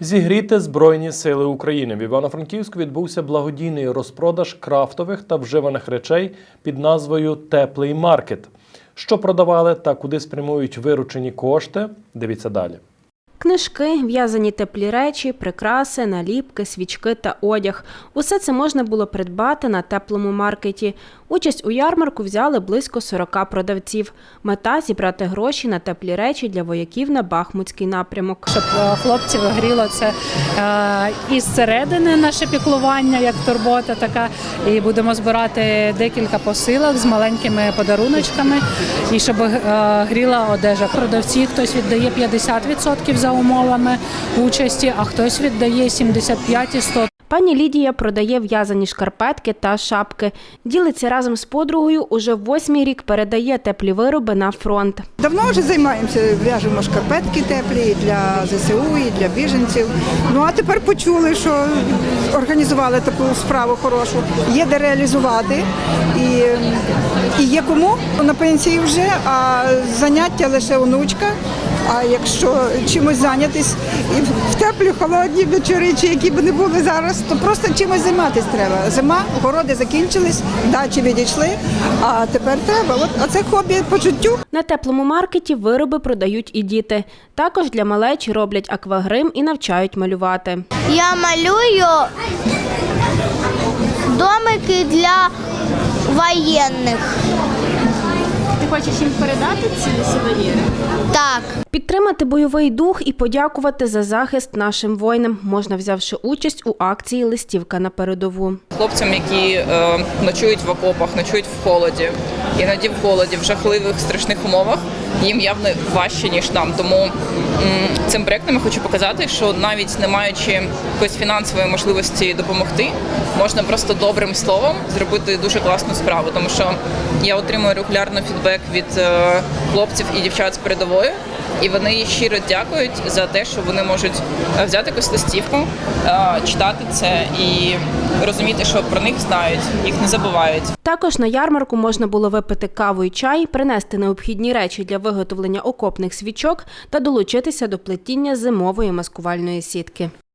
Зігріти Збройні Сили України в Івано-Франківську відбувся благодійний розпродаж крафтових та вживаних речей під назвою Теплий маркет. Що продавали та куди спрямують виручені кошти? Дивіться далі. Книжки, в'язані теплі речі, прикраси, наліпки, свічки та одяг. Усе це можна було придбати на теплому маркеті. Участь у ярмарку взяли близько 40 продавців. Мета зібрати гроші на теплі речі для вояків на Бахмутський напрямок. щоб е, хлопців гріло це е, із середини наше піклування, як турбота така. І будемо збирати декілька посилок з маленькими подаруночками, і щоб е, гріла одежа. Продавці хтось віддає 50% за умовами участі, а хтось віддає 75 і 100. Пані Лідія продає в'язані шкарпетки та шапки. Ділиться разом з подругою. Уже восьмий рік передає теплі вироби на фронт. Давно вже займаємося, в'яжемо шкарпетки теплі і для ЗСУ, і для біженців. Ну а тепер почули, що організували таку справу хорошу. Є де реалізувати і, і є кому на пенсії вже, а заняття лише онучка. А якщо чимось зайнятись і в теплі, холодні вечори, чи які б не були зараз, то просто чимось займатися треба. Зима, городи закінчились, дачі відійшли, а тепер треба. От а це хобі по життю. На теплому маркеті вироби продають і діти. Також для малечі роблять аквагрим і навчають малювати. Я малюю домики для воєнних. Хочеш їм передати ці сувеніри? Так. Підтримати бойовий дух і подякувати за захист нашим воїнам можна, взявши участь у акції Листівка на передову. хлопцям, які е, ночують в окопах, ночують в холоді, іноді в холоді, в жахливих страшних умовах. Їм явно важче ніж нам. Тому цим проектом я хочу показати, що навіть не маючи якоїсь фінансової можливості допомогти, можна просто добрим словом зробити дуже класну справу. Тому що я отримую регулярно фідбек від е, хлопців і дівчат з передової. І вони щиро дякують за те, що вони можуть е, взяти якусь листівку, е, читати це і розуміти, що про них знають, їх не забувають. Також на ярмарку можна було випити каву і чай, принести необхідні речі для виготовлення окопних свічок та долучитися до плетіння зимової маскувальної сітки.